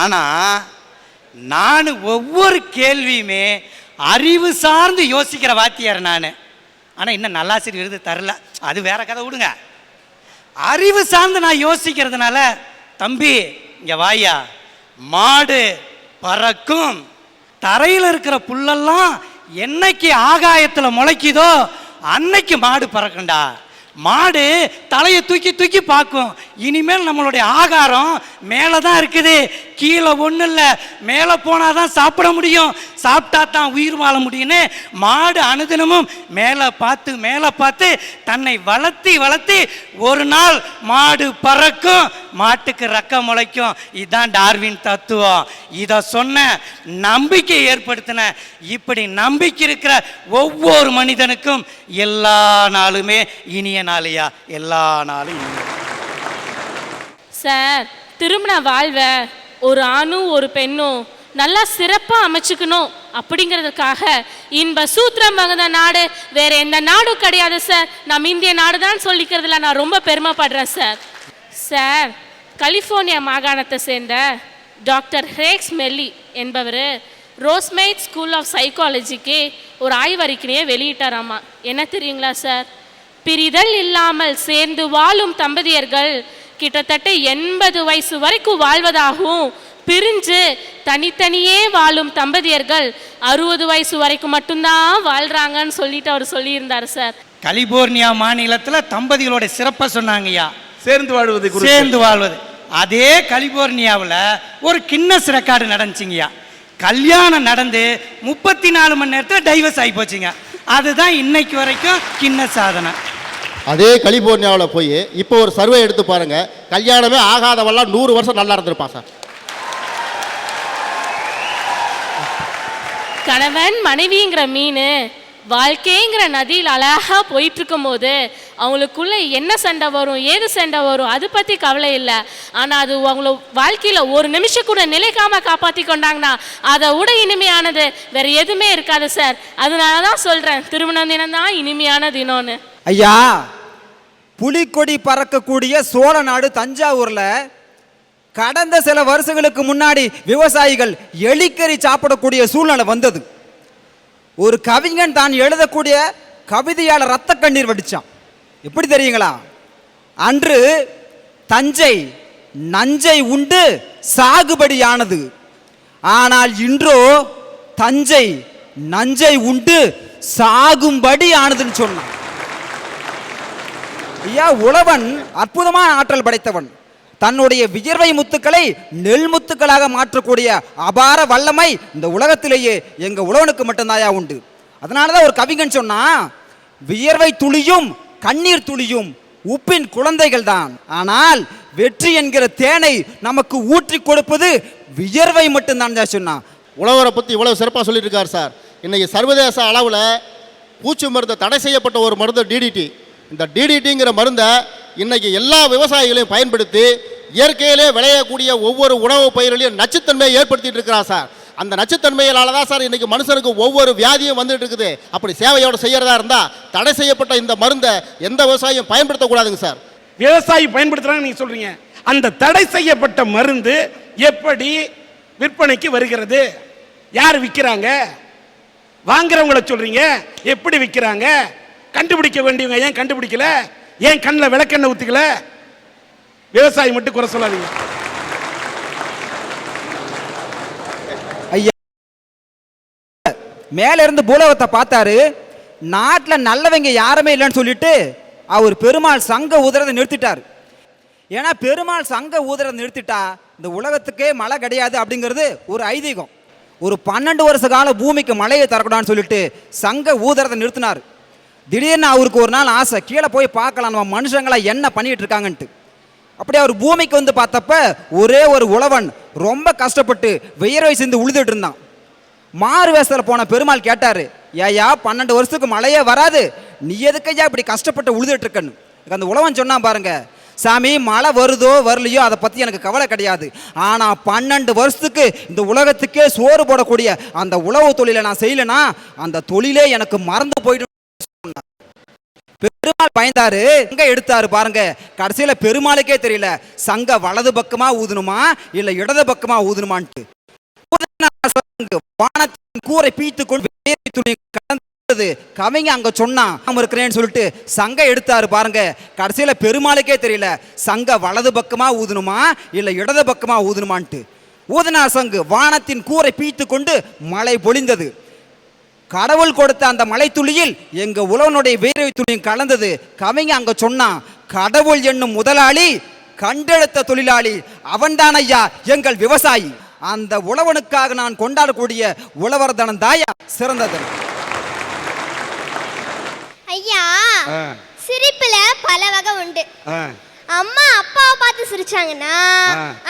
ஆனால் நான் ஒவ்வொரு கேள்வியுமே அறிவு சார்ந்து யோசிக்கிற வாத்தியார் நான். ஆனால் இன்னும் நல்லாசிரியர் விருது தரல. அது வேற கதை விடுங்க. அறிவு சார்ந்து நான் யோசிக்கிறதுனால தம்பி இங்கே வாயா மாடு பறக்கும். தரையில் இருக்கிற புல்லெல்லாம் என்னைக்கு ஆகாயத்தில் முளைக்குதோ அன்னைக்கு மாடு பறக்கும்டா. மாடு தலையை தூக்கி தூக்கி பார்க்கும். இனிமேல் நம்மளுடைய ஆகாரம் மேலே தான் இருக்குது. கீழே ஒன்றும் இல்லை. மேலே போனால் தான் சாப்பிட முடியும். சாப்பிட்டா தான் உயிர் வாழ முடியும்னு மாடு அனுதினமும் மேலே பார்த்து மேலே பார்த்து தன்னை வளர்த்தி வளர்த்தி ஒரு நாள் மாடு பறக்கும் மாட்டுக்கு ரக்கம் முளைக்கும். இதுதான் டார்வின் தத்துவம். இதை சொன்ன நம்பிக்கை ஏற்படுத்தின இப்படி நம்பிக்கை இருக்கிற ஒவ்வொரு மனிதனுக்கும் எல்லா நாளுமே இனிய நாளையா? எல்லா நாளும் இனிய. சார் திருமண வாழ்வை ஒரு ஆணும் ஒரு பெண்ணும் நல்லா சிறப்பாக அமைச்சுக்கணும் அப்படிங்கிறதுக்காக இன்ப சூத்திரம் மகந்த நாடு வேற எந்த நாடும் கிடையாது சார் நம்ம இந்திய நாடு தான் சொல்லிக்கிறதுல நான் ரொம்ப பெருமைப்படுறேன் சார் சார் கலிஃபோர்னியா மாகாணத்தை சேர்ந்த டாக்டர் ஹேக்ஸ் மெல்லி என்பவர் ரோஸ்மெய்ட் ஸ்கூல் ஆஃப் சைக்காலஜிக்கு ஒரு ஆய்வறிக்கையை வெளியிட்டாராமா. என்ன தெரியுங்களா சார் பிரிதல் இல்லாமல் சேர்ந்து வாழும் தம்பதியர்கள் கிட்டத்தட்ட எண்பது வயசு வரைக்கும் வாழ்வதாகவும் பிரிஞ்சு தனித்தனியே வாழும் தம்பதியர்கள் அறுபது வயசு வரைக்கும் மட்டும்தான் வாழ்றாங்கன்னு சொல்லிட்டு அவர் சொல்லியிருந்தார் சார். கலிபோர்னியா மாநிலத்தில் தம்பதிகளோட சிறப்பை சொன்னாங்கய்யா. சேர்ந்து வாழ்வது. சேர்ந்து வாழ்வது. அதே கலிபோர்னியாவில் ஒரு கின்னஸ் ரெக்கார்டு நடந்துச்சுங்கய்யா. கல்யாணம் நடந்து முப்பத்தி நாலு மணி நேரத்தில் டைவர்ஸ் ஆகி போச்சுங்க. அதுதான் இன்னைக்கு வரைக்கும் கின்ன சாதனை. அதே கலிபோர்னியாவில் போய் இப்போ ஒரு சர்வே எடுத்து பாருங்க. கல்யாணமே ஆகாதவெல்லாம் நூறு வருஷம் நல்லா இருந்திருப்பான் சார். கணவன் மனைவிங்கிற மீன் வாழ்க்கைங்கிற நதியில் அழகா போயிட்டு இருக்கும்போது அவங்களுக்குள்ள என்ன சண்டை வரும் ஏது சண்டை வரும் அது பற்றி கவலை இல்லை. ஆனால் அது அவங்கள வாழ்க்கையில் ஒரு நிமிஷம் கூட நிலைக்காமல் காப்பாற்றி கொண்டாங்கன்னா அதை விட இனிமையானது வேற எதுவுமே இருக்காது சார். அதனால தான் சொல்கிறேன் திருமண தினம் தான் இனிமையான தினம்னு. ஐயா புலிக்கொடி பறக்கக்கூடிய சோழ நாடு தஞ்சாவூரில் கடந்த சில வருஷங்களுக்கு முன்னாடி விவசாயிகள் எலிக்கறி சாப்பிடக்கூடிய சூழ்நிலை வந்தது. ஒரு கவிஞன் தான் எழுதக்கூடிய கவிதையால் ரத்த கண்ணீர் வடித்தான் எப்படி தெரியுங்களா? அன்று தஞ்சை நஞ்சை உண்டு சாகுபடியானது. ஆனால் இன்றோ தஞ்சை நஞ்சை உண்டு சாகும்படி ஆனதுன்னு சொன்னான். ஐயா உழவன் அற்புதமான ஆற்றல் படைத்தவன். தன்னுடைய வியர்வை முத்துக்களை நெல் முத்துக்களாக மாற்றக்கூடிய அபார வல்லமை இந்த உலகத்திலேயே எங்கள் உழவனுக்கு மட்டும்தாயா உண்டு. அதனால தான் ஒரு கவிஞன் சொன்னா வியர்வை துளியும் கண்ணீர் துளியும் உப்பின் குழந்தைகள் தான். ஆனால் வெற்றி என்கிற தேனை நமக்கு ஊற்றி கொடுப்பது வியர்வை மட்டும்தான் சொன்னான் உழவரை பற்றி இவ்வளோ சிறப்பாக சொல்லிட்டு இருக்கார் சார். இன்னைக்கு சர்வதேச அளவில் பூச்சி மருந்து தடை செய்யப்பட்ட ஒரு மருந்து டிடிடி இந்த டிடிடிங்கிற மருந்தை இன்னைக்கு எல்லா விவசாயிகளையும் பயன்படுத்தி இயற்கையிலே விளையக்கூடிய ஒவ்வொரு உணவு பயிர்களையும் நச்சுத்தன்மையை ஏற்படுத்திட்டு இருக்கிறார் சார். அந்த நச்சுத்தன்மையினால தான் சார் இன்னைக்கு மனுஷனுக்கு ஒவ்வொரு வியாதியும் வந்துட்டு இருக்குது. அப்படி சேவையோட செய்யறதா இருந்தால் தடை செய்யப்பட்ட இந்த மருந்தை எந்த விவசாயியும் பயன்படுத்தக்கூடாதுங்க சார். விவசாயி பயன்படுத்துறாங்க நீங்க சொல்றீங்க. அந்த தடை செய்யப்பட்ட மருந்து எப்படி விற்பனைக்கு வருகிறது? யார் விற்கிறாங்க? வாங்குறவங்கள சொல்றீங்க. எப்படி விற்கிறாங்க? கண்டுபிடிக்க வேண்டியவங்க ஏன் கண்டுபிடிக்கல? ஏன் கண்ணில் விளக்கெண்ணெய் ஊத்திக்கல? விவசாயி மட்டும் குறை சொல்லாதீங்க. மேல இருந்து பூலோகத்தை பார்த்தாரு. நாட்டில் நல்லவங்க யாருமே இல்லைன்னு சொல்லிட்டு அவர் பெருமாள் சங்க ஊதுறதை நிறுத்திட்டார். ஏன்னா பெருமாள் சங்க ஊதுறதை நிறுத்திட்டா இந்த உலகத்துக்கே மழை கிடையாது அப்படிங்கிறது ஒரு ஐதீகம். ஒரு பன்னெண்டு வருஷ கால பூமிக்கு மழையை தரக்கூடாதுன்னு சொல்லிட்டு சங்க ஊதுறதை நிறுத்தினார். திடீர்னு அவருக்கு ஒரு நாள் ஆசை கீழே போய் பார்க்கலாம் நம்ம மனுஷங்களா என்ன பண்ணிட்டு இருக்காங்கன்ட்டு. அப்படியே அவர் பூமிக்கு வந்து பார்த்தப்ப ஒரே ஒரு உழவன் ரொம்ப கஷ்டப்பட்டு வியர்வை சேர்ந்து உழுதுட்டு இருந்தான். மாறு வேஷத்தில் போன பெருமாள் கேட்டார் ஏயா பன்னெண்டு வருஷத்துக்கு மழையே வராது. நீ எதுக்கையா இப்படி கஷ்டப்பட்டு உழுதுட்டு இருக்கன்னு? அந்த உழவன் சொன்னான் பாருங்க சாமி மழை வருதோ வரலையோ அதை பற்றி எனக்கு கவலை கிடையாது. ஆனால் பன்னெண்டு வருஷத்துக்கு இந்த உலகத்துக்கே சோறு போடக்கூடிய அந்த உழவு தொழிலை நான் செய்யலைன்னா அந்த தொழிலே எனக்கு மறந்து போயிடும். பெருமாள் பயந்தாரு. எங்க எடுத்தாரு பாருங்க. கடைசியில பெருமாளுக்கே தெரியல. சங்க வலது பக்கமா ஊதணுமா இல்ல இடது பக்கமா ஊதணுமான்ட்டு ஊதுனார் சங்கு, வானத்தின் கூரை பீத்து கொண்டு வேர்வை துணி கலந்தது. கவிங்க அங்க சொன்னான் இருக்கிறேன்னு சொல்லிட்டு சங்க எடுத்தாரு பாருங்க. கடைசியில பெருமாளுக்கே தெரியல. சங்க வலது பக்கமா ஊதணுமா இல்ல இடது பக்கமா ஊதணுமான்ட்டு ஊதனா சங்கு வானத்தின் கூரை பீத்து கொண்டு மழை பொழிந்தது. கடவுள் கொடுத்த அந்த மலைத்துளியில் எங்க உழவனுடைய வேர்வை துளியும் கலந்தது. கவிங்க அங்க சொன்னான் கடவுள் என்னும் முதலாளி கண்டெடுத்த தொழிலாளி அவன்தான் ஐயா எங்கள் விவசாயி. அந்த உழவனுக்காக நான் கொண்டாடக்கூடிய உழவர் தனம் தாயா சிறந்தது. ஐயா. சிரிப்புல பல வகை உண்டு. அம்மா அப்பாவை பார்த்து சிரிச்சாங்கன்னா.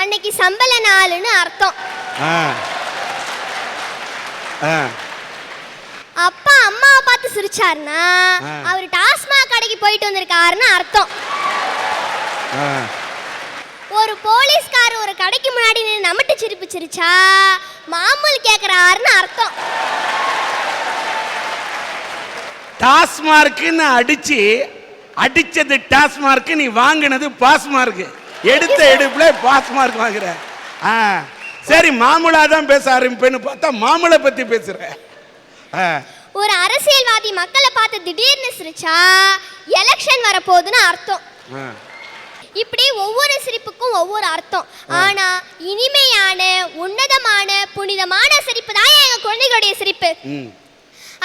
அன்னைக்கு சம்பள நாளுன்னு அர்த்தம். அம்மாவை பார்த்து சிரிச்சாருன்னா. அவர் டாஸ்மாக் கடைக்கு போயிட்டு வந்திருக்காருன்னு அர்த்தம். ஒரு போலீஸ்கார் ஒரு கடைக்கு முன்னாடி நின்று நம்மட்டு சிரிப்பு சிரிச்சா மாமூல் கேக்குறாருன்னு அர்த்தம். டாஸ்மார்க்குன்னு அடிச்சு அடிச்சது டாஸ்மார்க்கு நீ வாங்கினது பாஸ்மார்க்கு. எடுத்த எடுப்புல பாஸ்மார்க் வாங்குற. ஆ. சரி மாமுலா தான் பேச ஆரம்பிப்பேன்னு பார்த்தா மாமுலை பத்தி பேசுற. ஆ, ஒரு அரசியல்வாதி மக்களை பார்த்து திடீர்னு சிரிச்சா எலெக்ஷன் வரப்போகுதுன்னு அர்த்தம். இப்படி ஒவ்வொரு சிரிப்புக்கும் ஒவ்வொரு அர்த்தம். ஆனா இனிமையான உன்னதமான புனிதமான சிரிப்பு தான் எங்க குழந்தைகளுடைய சிரிப்பு.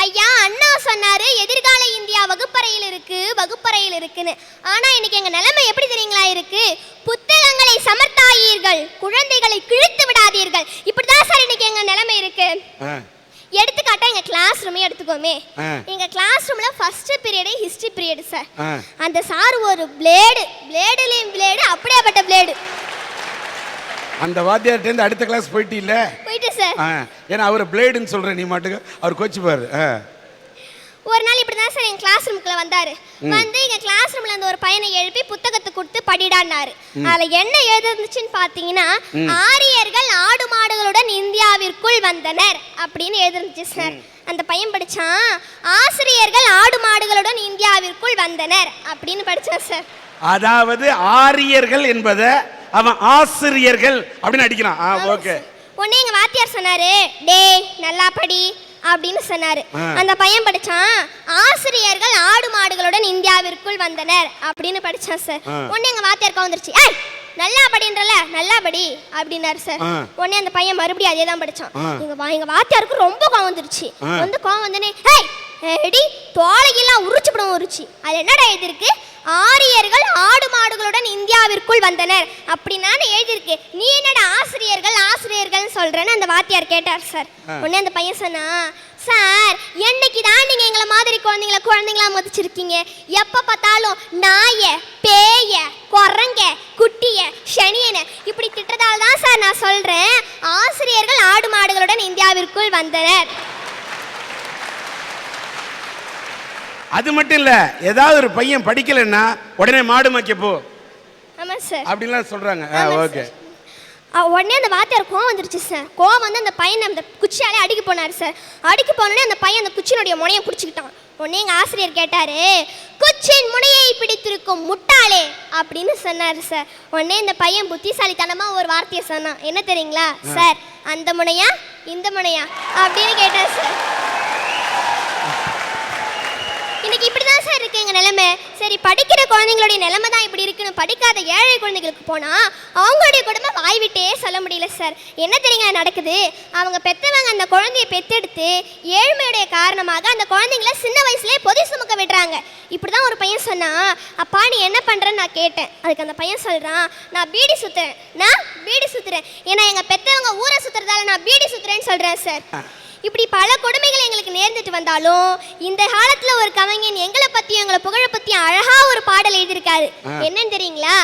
ஐயா அண்ணா சொன்னாரு எதிர்கால இந்தியா வகுப்பறையில் இருக்கு வகுப்பறையில் இருக்குன்னு. ஆனா இன்னைக்கு எங்க நிலைமை எப்படி தெரியுங்களா இருக்கு? புத்தகங்களை சமர்த்தாயீர்கள் குழந்தைகளை கிழித்து விடாதீர்கள். இப்படிதான் சார் இன்னைக்கு எங்க நிலைமை இருக்கு. எடுத்துக்காட்டா எங்க கிளாஸ் ரூமே எடுத்துக்கோமே. எங்க கிளாஸ் ரூம்ல ஃபர்ஸ்ட் பீரியடே ஹிஸ்டரி பீரியட் சார். அந்த சார் ஒரு பிளேடு பிளேடுலயும் பிளேடு அப்படியேப்பட்ட பிளேடு அந்த வாத்தியார்ட்டேருந்து அடுத்த கிளாஸ் போயிட்டு இல்ல போயிட்டு சார் ஏன்னா அவர் பிளேடுன்னு சொல்ற நீ மாட்டுக்கு அவர் கோச்சுப்பாரு. ஆ. ஒரு நாள் இப்படிதான் சார் எங்க கிளாஸ் ரூம்குள்ள வந்தாரு. வந்து எங்க கிளாஸ் ரூம்ல இருந்த ஒரு பையனை எழுப்பி புத்தகத்தை கொடுத்து படிடான்னாரு. அதுல என்ன எழுதிருந்துச்சுன்னு பாத்தீங்கன்னா ஆரியர்கள் ஆடு மாடுகளுடன் இந்தியாவிற்குள் வந்தனர் அப்படின்னு எழுதிருந்துச்சு சார். அந்த பையன் படிச்சான் ஆசிரியர்கள் ஆடு மாடுகளுடன் இந்தியாவிற்குள் வந்தனர் அப்படின்னு படிச்சான் சார். அதாவது ஆரியர்கள் என்பதை அவன் ஆசிரியர்கள் அப்படின்னு அடிக்கிறான். ஆ ஓகே. உடனே எங்க வாத்தியார் சொன்னாரு டேய் நல்லா படி அப்படின்னு சொன்னாரு. அந்த பையன் படிச்சான் ஆசிரியர்கள் ஆடு மாடுகளுடன் இந்தியாவிற்குள் வந்தனர் அப்படின்னு படிச்சான் சார். உடனே எங்க வாத்தியார் வந்துருச்சு ஏய் நல்லா படின்றல நல்லா படி அப்படின்னாரு சார். உடனே அந்த பையன் மறுபடியும் அதே தான் படிச்சான். எங்க வா- எங்க வாத்தியாருக்கு ரொம்ப கோவம் வந்துருச்சு. வந்து கோவம் வந்தனே ஏய் எடி தோலையெல்லாம் உரிச்சுப்படும் உரிச்சு அது என்னடா எழுதிருக்கு ஆரியர்கள் ஆடு மாடுகளுடன் இந்தியாவிற்குள் வந்தனர். அப்படின்னு எழுதியிருக்கு நீ என்னடா ஆசிரியர்கள் ஆசிரியர்கள் சொல்றேன்னு அந்த வாத்தியார் கேட்டார் சார். உடனே அந்த பையன் சொன்னா சார் என்னைக்கு தான் நீங்க எங்களை மாதிரி குழந்தைங்கள குழந்தைங்களா மதிச்சிருக்கீங்க? எப்ப பார்த்தாலும் நாய பேய குரங்க குட்டிய சனியன இப்படி திட்டதால தான் சார் நான் சொல்றேன். ஆசிரியர்கள் ஆடு மாடுகளுடன் இந்தியாவிற்குள் வந்தனர். அது மட்டும் இல்ல ஏதாவது ஒரு பையன் படிக்கலைன்னா உடனே மாடு மேய்க்க போ. ஆமா சார். அப்படின்லாம் சொல்றாங்க. ஆ ஓகே. உடனே அந்த வாத்தியார் கோவம் வந்துருச்சு சார். கோவம் வந்து அந்த பையனை அந்த குச்சியாலே அடிக்க போனார் சார். அடிக்க போனோடனே அந்த பையன் அந்த குச்சியினுடைய முனையை பிடிச்சிக்கிட்டான் உடனே எங்கள் ஆசிரியர் கேட்டாரு குச்சின் முனையை பிடித்திருக்கும் முட்டாளே அப்படின்னு சொன்னார் சார். உடனே இந்த பையன் புத்திசாலித்தனமாக ஒரு வார்த்தையை சொன்னான். என்ன தெரியுங்களா? சார் அந்த முனையா? இந்த முனையா? அப்படின்னு கேட்டார் சார். இன்னைக்கு இப்படி தான் சார் இருக்குது எங்கள் நிலைமை. சரி படிக்கிற குழந்தைங்களுடைய நிலைமை தான் இப்படி இருக்குன்னு படிக்காத ஏழை குழந்தைகளுக்கு போனால் அவங்களுடைய குடும்பம் வாய் விட்டே சொல்ல முடியல சார் என்ன தெரியுங்க நடக்குது? அவங்க பெற்றவங்க அந்த குழந்தையை பெற்றெடுத்து ஏழ்மையுடைய காரணமாக அந்த குழந்தைங்கள சின்ன வயசுலேயே பொதி சுமக்க விடுறாங்க. இப்படிதான் ஒரு பையன் சொன்னான் அப்பா நீ என்ன பண்ணுறன்னு நான் கேட்டேன். அதுக்கு அந்த பையன் சொல்கிறான் நான் பீடி சுற்றுறேன் நான் பீடி சுற்றுறேன் ஏன்னா எங்கள் பெத்தவங்க ஊரை சுத்துறதால நான் பீடி சுற்றுறேன்னு சொல்கிறேன் சார் இப்படி பல கொடுமைகள் எங்களுக்கு நேர்ந்துட்டு வந்தாலும் இந்த காலத்துல ஒரு கவிஞன் எங்களை பத்தியும் எங்களை புகழ பத்தியும் அழகா ஒரு பாடல் எழுதியிருக்காரு. என்னன்னு தெரியுங்களா.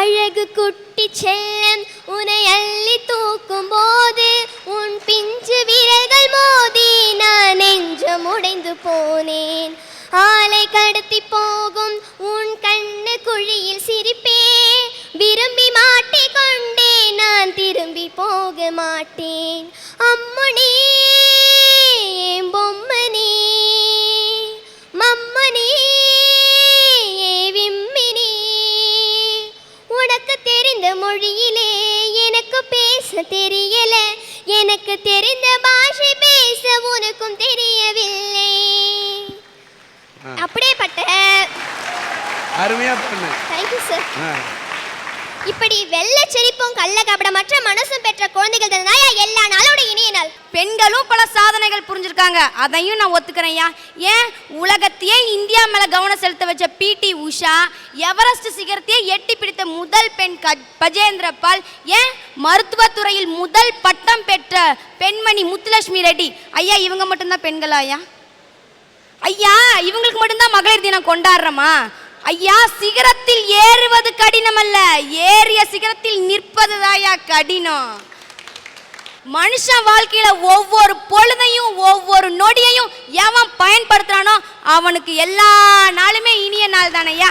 அழகு குட்டி செல்லம் உன்னை அள்ளி தூக்கும் போது உன் பிஞ்சு விரல்கள் மோதி நான் நெஞ்சம் உடைந்து போனேன். ஆலை கடத்தி போகும் உன் கண்ணு குழியில் சிரிப்பே விரும்பி மாட்டிக்கொண்டே நான் திரும்பி போக மாட்டேன். அம்முனி மொழியிலே எனக்கு பேச தெரியல. எனக்கு தெரிந்த பாஷை பேச உனக்கும் தெரியவில்லை. அப்படியேப்பட்ட. அருமையா பண்ணு. Thank you sir. இப்படி வெள்ள செழிப்பும் கள்ள கபடமற்ற மனசும் பெற்ற குழந்தைகள் தாயா எல்லா நாளோட இனிய நாள். பெண்களும் பல சாதனைகள் புரிஞ்சிருக்காங்க. அதையும் நான் ஒத்துக்கிறேன்யா. ஏன்? உலகத்தையே இந்தியா மேல கவனம் செலுத்த வச்ச பிடி உஷா எவரெஸ்ட் சிகரத்தையே எட்டி பிடித்த முதல் பெண் க பஜேந்திர பால் ஏன்? மருத்துவத்துறையில் முதல் பட்டம் பெற்ற பெண்மணி முத்துலட்சுமி ரெட்டி. ஐயா இவங்க மட்டும்தான் பெண்களா ஐயா ஐயா இவங்களுக்கு மட்டும்தான் மகளிர் தினம் கொண்டாடுறோமா? ஐயா சிகரத்தில் ஏறுவது கடினம் அல்ல ஏறிய சிகரத்தில் நிற்பது கடினம். மனுஷன் வாழ்க்கையில ஒவ்வொரு பொழுதையும் ஒவ்வொரு நொடியையும் எவன் பயன்படுத்துறானோ அவனுக்கு எல்லா நாளுமே இனிய நாள் தானையா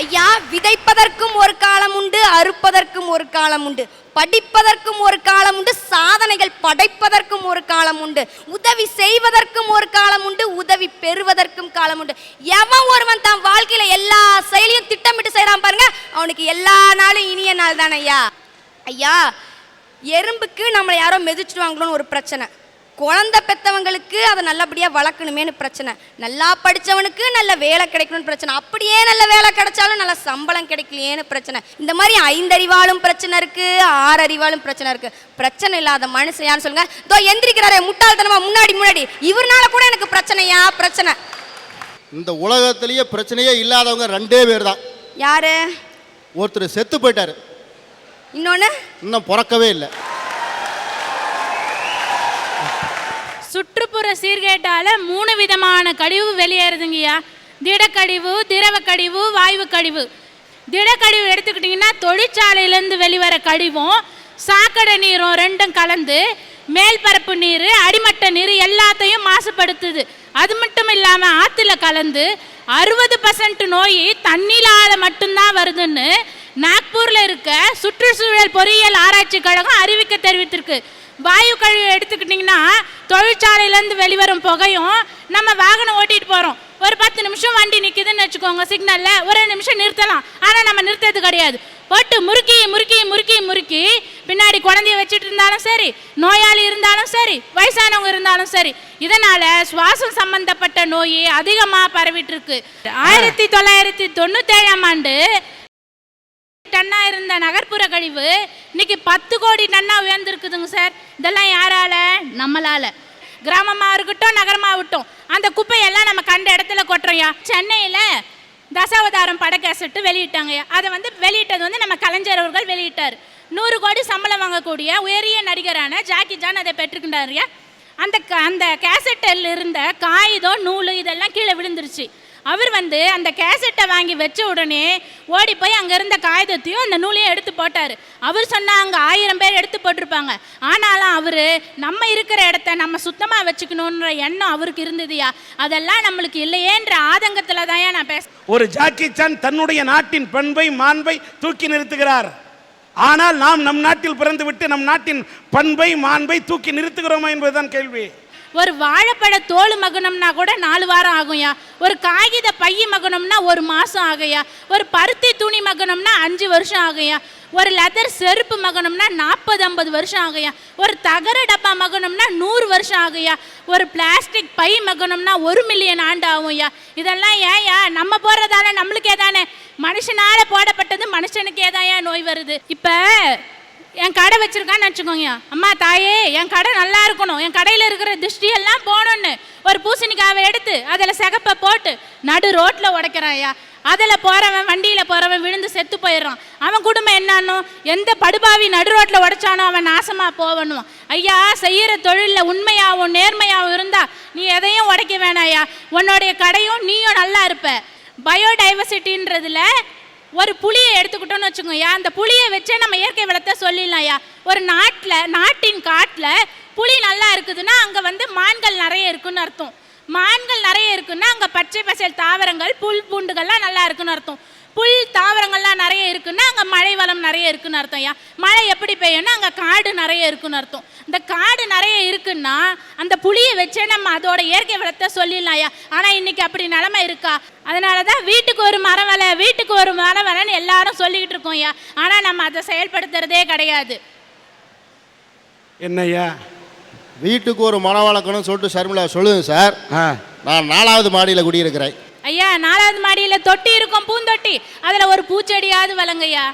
ஐயா விதைப்பதற்கும் ஒரு காலம் உண்டு அறுப்பதற்கும் ஒரு காலம் உண்டு. படிப்பதற்கும் ஒரு காலம் உண்டு சாதனைகள் படைப்பதற்கும் ஒரு காலம் உண்டு. உதவி செய்வதற்கும் ஒரு காலம் உண்டு உதவி பெறுவதற்கும் காலம் உண்டு. எவன் ஒருவன் தன் வாழ்க்கையில எல்லா செயலையும் திட்டமிட்டு செய்யறான் பாருங்க அவனுக்கு எல்லா நாளும் இனிய நாள் தானே ஐயா. ஐயா எறும்புக்கு நம்மளை யாரோ மிதிச்சிடுவாங்களோன்னு ஒரு பிரச்சனை. குழந்தை பெத்தவங்களுக்கு அதை நல்லபடியாக வளர்க்கணுமேனு பிரச்சனை. நல்லா படித்தவனுக்கு நல்ல வேலை கிடைக்கணும்னு பிரச்சனை. அப்படியே நல்ல வேலை கிடைச்சாலும் நல்ல சம்பளம் கிடைக்கலையேன்னு பிரச்சனை. இந்த மாதிரி ஐந்தறிவாலும் பிரச்சனை இருக்கு ஆறறிவாலும் பிரச்சனை இருக்கு. பிரச்சனை இல்லாத மனுஷன் யாருன்னு சொல்லுங்க. இதோ எந்திரிக்கிறாரே முட்டாள்தனமா முன்னாடி முன்னாடி. இவர்னால கூட எனக்கு பிரச்சனையா? பிரச்சனை. இந்த உலகத்திலேயே பிரச்சனையே இல்லாதவங்க ரெண்டே பேர் தான் யாரு? ஒருத்தர் செத்து போயிட்டாரு. இன்னொன்னு? இன்னும் பிறக்கவே இல்லை. சுற்றுப்புற சீர்கேட்டால் மூணு விதமான கழிவு வெளியேறுதுங்கய்யா. திடக்கழிவு திரவ கழிவு வாயு கழிவு திடக்கழிவு எடுத்துக்கிட்டிங்கன்னா தொழிற்சாலையிலேருந்து வெளிவர கழிவும் சாக்கடை நீரும் ரெண்டும் கலந்து மேல்பரப்பு நீர் அடிமட்ட நீர் எல்லாத்தையும் மாசுபடுத்துது. அது மட்டும் இல்லாமல் ஆற்றுல கலந்து அறுபது பர்சன்ட் நோய் தண்ணிலால மட்டும்தான் வருதுன்னு நாக்பூரில் இருக்க சுற்றுச்சூழல் பொறியியல் ஆராய்ச்சி கழகம் அறிவிக்க தெரிவித்திருக்கு. வாயு கழிவு எடுத்துக்கிட்டிங்கன்னா தொழிற்சாலையிலேருந்து வெளிவரும் புகையும் நம்ம வாகனம் ஓட்டிட்டு போகிறோம் ஒரு பத்து நிமிஷம் வண்டி நிற்குதுன்னு வச்சுக்கோங்க சிக்னலில் ஒரு நிமிஷம் நிறுத்தலாம். ஆனால் நம்ம நிறுத்துறது கிடையாது. போட்டு முறுக்கி முறுக்கி முறுக்கி முறுக்கி பின்னாடி குழந்தைய வச்சுட்டு இருந்தாலும் சரி நோயாளி இருந்தாலும் சரி வயசானவங்க இருந்தாலும் சரி இதனால சுவாசம் சம்பந்தப்பட்ட நோய் அதிகமாக பரவிட்டு இருக்கு. ஆயிரத்தி தொள்ளாயிரத்தி தொண்ணூத்தேழாம் ஆண்டு டன்னாக இருந்த நகர்ப்புற கழிவு இன்னைக்கு பத்து கோடி டன்னாக உயர்ந்திருக்குதுங்க சார். இதெல்லாம் யாரால? நம்மளால. கிராமமாக இருக்கட்டும் நகரமாக இருக்கட்டும் அந்த குப்பையெல்லாம் நம்ம கண்ட இடத்துல கொட்டுறோம்யா. சென்னையில் தசாவதாரம் பட கேசட்டு வெளியிட்டாங்கய்யா. அதை வந்து வெளியிட்டது வந்து நம்ம கலைஞர் அவர்கள் வெளியிட்டார். நூறு கோடி சம்பளம் வாங்கக்கூடிய உயரிய நடிகரான ஜாக்கி ஜான் அதை பெற்றுக்கிட்டாருயா அந்த க- அந்த கேசட்டில் இருந்த காகிதம் நூல் இதெல்லாம் கீழே விழுந்துருச்சு. அவர் வந்து அந்த கேசட்டை வாங்கி வச்ச உடனே ஓடி போய் அங்கே இருந்த காகிதத்தையும் அந்த நூலையும் எடுத்து போட்டார். அவர் சொன்னால் அங்கே ஆயிரம் பேர் எடுத்து போட்டிருப்பாங்க. ஆனாலும் அவர் நம்ம இருக்கிற இடத்த நம்ம சுத்தமாக வச்சுக்கணுன்ற எண்ணம் அவருக்கு இருந்ததுயா? அதெல்லாம் நம்மளுக்கு இல்லையேன்ற ஆதங்கத்தில் தான் நான் பேச ஒரு ஜாக்கி சான் தன்னுடைய நாட்டின் பண்பை மாண்பை தூக்கி நிறுத்துகிறார். ஆனால் நாம் நம் நாட்டில் பிறந்து விட்டு நம் நாட்டின் பண்பை மாண்பை தூக்கி நிறுத்துகிறோமா என்பதுதான் கேள்வி. ஒரு வாழைப்பழ தோல் மகனம்னா கூட நாலு வாரம் ஆகும்யா. ஒரு காகித பைய மகனம்னா ஒரு மாதம் ஆகுயா ஒரு பருத்தி துணி மகனம்னா அஞ்சு வருஷம் ஆகுயா ஒரு லெதர் செருப்பு மகனம்னா நாற்பது ஐம்பது வருஷம் ஆகுயா ஒரு தகர டப்பா மகனம்னா நூறு வருஷம் ஆகுயா ஒரு பிளாஸ்டிக் பை மகனம்னா ஒரு மில்லியன் ஆண்டு ஆகும்யா. இதெல்லாம் ஏன்யா? நம்ம போடுறதால நம்மளுக்கே தானே. மனுஷனால போடப்பட்டது மனுஷனுக்கே தான் நோய் வருது. இப்போ என் கடை வச்சிருக்கான்னு வச்சுக்கோங்க அம்மா தாயே என் கடை நல்லா இருக்கணும். என் கடையில் இருக்கிற திருஷ்டி எல்லாம் போகணும்னு ஒரு பூசணிக்காவை எடுத்து அதில் சிகப்பை போட்டு நடு ரோட்டில் உடைக்கிறான்யா அதில் போகிறவன் வண்டியில் போகிறவன் விழுந்து செத்து போயிடுறான். அவன் குடும்பம் என்னன்னு எந்த படுபாவி நடு ரோட்டில் உடைச்சானோ அவன் நாசமாக போகணும் ஐயா செய்கிற தொழிலில் உண்மையாகவும் நேர்மையாகவும் இருந்தால் நீ எதையும் உடைக்க வேணாயா உன்னுடைய கடையும் நீயும் நல்லா இருப்ப. பயோடைவர்சிட்டின்றதுல ஒரு புளியை எடுத்துக்கிட்டோம்னு வச்சுக்கோயா அந்த புளியை வச்சே நம்ம இயற்கை வளத்தை சொல்லிடலாம்யா ஒரு நாட்டில் நாட்டின் காட்டில் புளி நல்லா இருக்குதுன்னா அங்கே வந்து மான்கள் நிறைய இருக்குன்னு அர்த்தம். மான்கள் நிறைய இருக்குன்னா அங்கே பச்சை பசேல் தாவரங்கள் புல் பூண்டுகள்லாம் நல்லா இருக்குன்னு அர்த்தம். புல் தாவரங்கள்லாம் நிறைய இருக்குன்னா அங்கே மழை வளம் நிறைய இருக்குன்னு அர்த்தம்யா மழை எப்படி பெய்யும்னா அங்கே காடு நிறைய இருக்குன்னு அர்த்தம். இந்த காடு நிறைய இருக்குன்னா அந்த புளியை வச்சே நம்ம அதோட இயற்கை வளத்தை சொல்லிடலாம்யா ஆனால் இன்னைக்கு அப்படி நிலமை இருக்கா? அதனால தான் வீட்டுக்கு ஒரு மரம் வள வீட்டுக்கு ஒரு மரம் வளன்னு எல்லாரும் சொல்லிக்கிட்டு இருக்கோம் ஐயா. ஆனால் நம்ம அதை செயல்படுத்துறதே கிடையாது. என்னய்யா? வீட்டுக்கு ஒரு மரம் வளர்க்கணும்னு சொல்லிட்டு ஷர்மிளா சொல்லுங்க சார். ஆ. நான் நாலாவது மாடியில் குடியிருக்கிறேன். ஐயா நாலாவது மாடியில் தொட்டி இருக்கும் பூந்தொட்டி. அதில் ஒரு பூச்செடியாவது வளங்கய்யா.